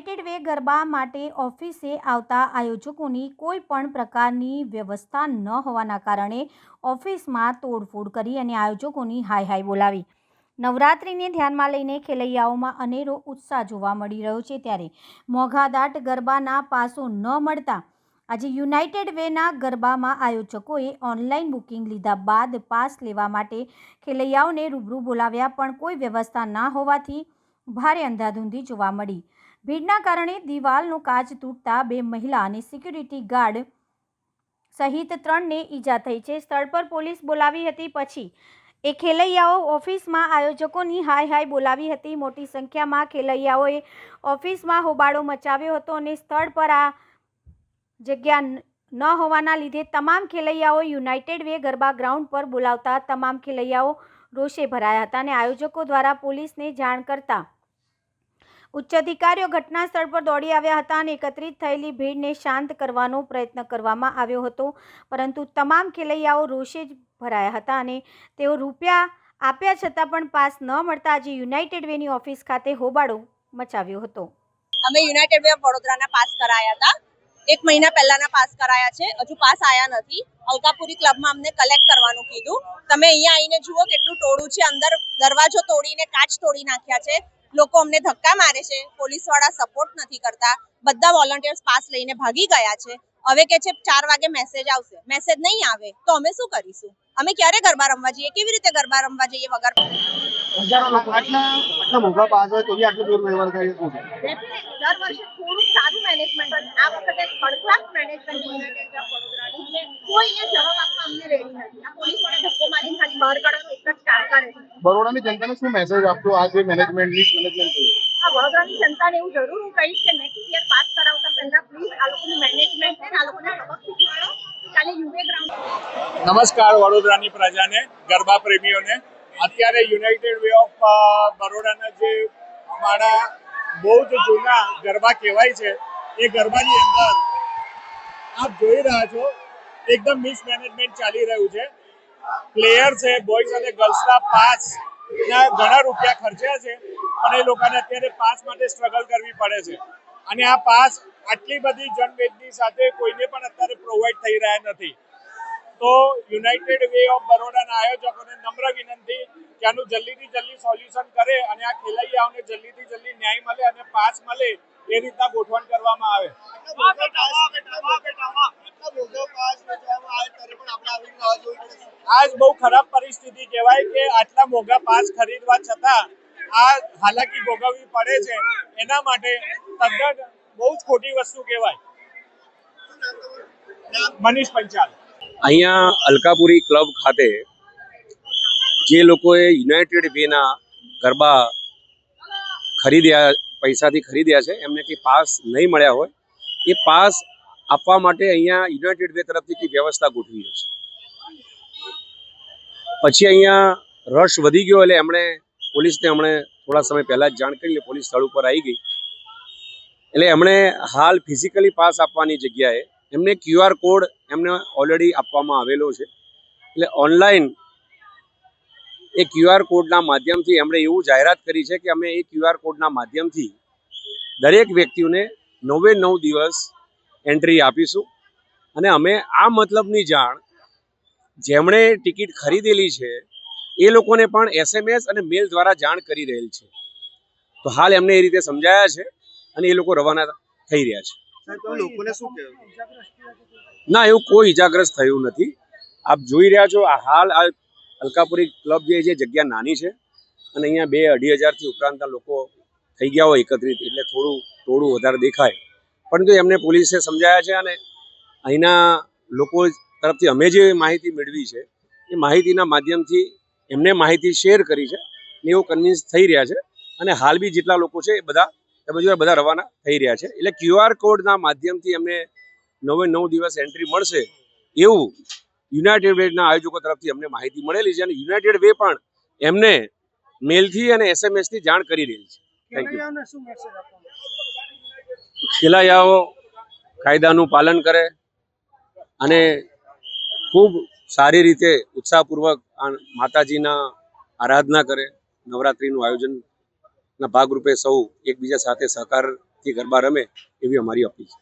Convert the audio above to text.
United Way garba માટે ઓફિસે આવતા આયોજકોની કોઈ પણ પ્રકારની વ્યવસ્થા ન હોવાના કારણે ઓફિસમાં તોડફોડ કરી અને આયોજકોની હાય હાય બોલાવી. નવરાત્રિને ધ્યાનમાં લઈને ખેલૈયાઓમાં અનેરો ઉત્સાહ જોવા મળી રહ્યો છે ત્યારે મોઘાદાટ ગરબાના પાસો ન મળતા આજે યુનાઇટેડ વેના ગરબામાં આયોજકોએ ઓનલાઈન બુકિંગ લીધા બાદ પાસ લેવા માટે ખેલૈયાઓને રૂબરૂ બોલાવ્યા પણ કોઈ વ્યવસ્થા ના હોવાથી ભારે અંધાધૂંધી જોવા મળી. ભીડના કારણે દિવાલનું કાચ તૂટતા બે મહિલા અને સિક્યુરિટી ગાર્ડ સહિત ત્રણને ઈજા થઈ છે. સ્થળ પર પોલીસ બોલાવી હતી પછી એ ખેલૈયાઓ ઓફિસમાં આયોજકોની હાય હાય બોલાવી હતી. મોટી સંખ્યામાં ખેલૈયાઓએ ઓફિસમાં હોબાળો મચાવ્યો હતો અને સ્થળ પર આ જગ્યા ન હોવાના લીધે તમામ ખેલૈયાઓ યુનાઇટેડ વે ગરબા ગ્રાઉન્ડ પર બોલાવતા તમામ ખેલૈયાઓ રોષે ભરાયા હતા અને આયોજકો દ્વારા પોલીસને જાણ કરતા ઉચ્ચ અધિકારીઓ ઘટના સ્થળ પર દોડી આવ્યા હતા અને એકત્રિત થયેલી ભીડને શાંત કરવાનો પ્રયત્ન કરવામાં આવ્યો હતો. પરંતુ તમામ ખેલૈયાઓ રોષે જ ભરાયા હતા અને તેઓ રૂપિયા આપ્યા છતાં પણ પાસ ન મળતા આજે યુનાઇટેડ વેની ઓફિસ ખાતે હોબાળો મચાવ્યો હતો. અમે યુનાઇટેડ વે ઓફ વડોદરાના પાસ કરાયા હતા. એક મહિના પહેલાના પાસ કરાયા છે. હજુ પાસ આયા નથી. અલકાપુરી ક્લબમાં અમને કલેક્ટ કરવાનું કીધું. તમે અહીંયા આવીને જુઓ કેટલું ટોળું છે. અંદર દરવાજો તોડીને કાચ તોડી નાખ્યા છે. લોકો અમને ધક્કા મારે છે પોલીસવાળા સપોર્ટ નથી કરતા બધા વોલન્ટિયર્સ પાસ લઈને ભાગી ગયા છે. હવે કે છે ચાર વાગે મેસેજ આવશે મેસેજ નહીં આવે તો અમે શું કરીશું? અમે ક્યારે ગરબા રમવા જઈએ કેવી રીતે ગરબા રમવા જઈએ વગર? આટલા આટલા મોંઘા પાસ હોય તો બી આટલું દૂર વ્યવહાર કરે શું છે દર વર્ષે થોડું સારું મેનેજમેન્ટ આ વખતે થર્ડ ક્લાસ મેનેજમેન્ટ કોઈ એ જવાબ આપવા અમને રેડી નથી. આ પોલીસવાળા ધક્કો મારીને ખાલી બહાર કાઢવાનો બરોડાની જનતાને શું મેસેજ આપશો? આ જે મેનેજમેન્ટની મેનેજમેન્ટ થયું વડોદરાની જનતાને એવું જરૂર હું કહીશ કે નેક્સ્ટ યર પાસ કરાવતા પહેલા પ્લીઝ આ લોકોનું મેનેજમેન્ટ છે ને આ લોકોને સબક શીખવાડો. કાલે યુવે ગ્રાઉન્ડ નમસ્કાર વડોદરાની પ્રજાને ગરબા પ્રેમીઓને. અત્યારે યુનાઇટેડ વે ઓફ બરોડાના જે અમારા બહુ જ જૂના ગરબા કહેવાય છે એ ગરબાની અંદર આપ જોઈ રહ્યા છો એકદમ મિસમેનેજમેન્ટ ચાલી રહ્યું છે. પ્લેયર છે, બોયઝ અને ગર્લ્સના પાસ ના ઘણા રૂપિયા ખર્ચ્યા છે, પણ એ લોકોને અત્યારે પાસ માટે સ્ટ્રગલ કરવી પડે છે. અને આ પાસ આટલી બધી જનવેદની સાથે કોઈને પણ અત્યારે પ્રોવાઈડ થઈ રહ્યા નથી. તો યુનાઇટેડ વે ઓફ બરોડાના આયોજકોને નમ્ર વિનંતી કે આનું જલ્દીથી જલ્દી સોલ્યુશન કરે અને આ ખેલૈયાઓને જલ્દીથી જલ્દી ન્યાય મળે અને પાસ મળે એ રીતના ગોઠવણ કરવામાં આવે આજ બહુ ખરાબ પરિસ્થિતિ કહેવાય કે આટલા મોંઘા પાસ ખરીદવા છતાં આ હાલાકી ભોગવવી પડે છે. એના માટે તદ્દન બહુ જ ખોટી વસ્તુ કહેવાય. મનીષ પંચાલ. અહીંયા અલકાપુરી ક્લબ ખાતે જે લોકોએ યુનાઇટેડ વેના ગરબા ખરીદ્યા, પૈસાથી ખરીદ્યા છે, એમને કંઈ પાસ નહીં મળ્યા હોય, એ પાસ આપવા માટે અહીંયા યુનાઇટેડ વે તરફથી વ્યવસ્થા ગોઠવી છે. પછી અહીંયા રશ વધી ગયો એટલે એમણે પોલીસને હમણે થોડા સમય પહેલાં જ જાણ કરી લે, પોલીસ સ્થળ ઉપર આવી ગઈ. એટલે એમણે હાલ ફિઝિકલી પાસ આપવાની જગ્યાએ એમને ક્યુઆર કોડ એમને ઓલરેડી આપવામાં આવેલો છે. એટલે ઓનલાઈન એ ક્યુઆર કોડના માધ્યમથી એમણે એવું જાહેરાત કરી છે કે અમે એ ક્યુઆર કોડના માધ્યમથી દરેક વ્યક્તિઓને નવે નવ દિવસ એન્ટ્રી આપીશું. અને અમે આ મતલબની જાણ જેમણે ટિકિટ ખરીદેલી છે એ લોકોને પણ એસએમએસ અને મેલ દ્વારા જાણ કરી રહેલ છે. તો હાલ એમને એ રીતે સમજાયા છે અને એ લોકો રવાના થઈ રહ્યા છે. ના એવું કોઈ ઈજાગ્રસ્ત થયું નથી. આપ જોઈ રહ્યા છો આ હાલ આ અલકાપુરી ક્લબ જે છે જગ્યા નાની છે અને અહીંયા બે અઢી હજારથી ઉપરાંતના લોકો થઈ ગયા હોય એકત્રિત એટલે થોડું થોડું વધારે દેખાય. પરંતુ એમને પોલીસે સમજાયા છે અને અહીંના લોકો તરફથી અમે જે માહિતી મેળવી છે એ માહિતીના માધ્યમથી એમને માહિતી શેર કરી છે ને એવું કન્વિન્સ થઈ રહ્યા છે. અને હાલ બી જેટલા લોકો છે એ બધા તમે બધા રવાના થઈ રહ્યા છે. એટલે ક્યુઆર કોડના માધ્યમથી એમને નવે નવ દિવસ એન્ટ્રી મળશે એવું યુનાઇટેડ વેના આયોજકો તરફથી અમને માહિતી મળેલી છે અને યુનાઇટેડ વે પણ એમને મેલથી અને એસએમએસથી જાણ કરી રહી છે. થેન્ક યુ ખેલૈયાઓ કાયદાનું પાલન કરે અને ખૂબ સારી રીતે ઉત્સાહપૂર્વક માતાજીના આરાધના કરે, નવરાત્રિનું આયોજનના ભાગરૂપે સૌ એકબીજા સાથે સહકારથી ગરબા રમે એવી અમારી અપીલ છે.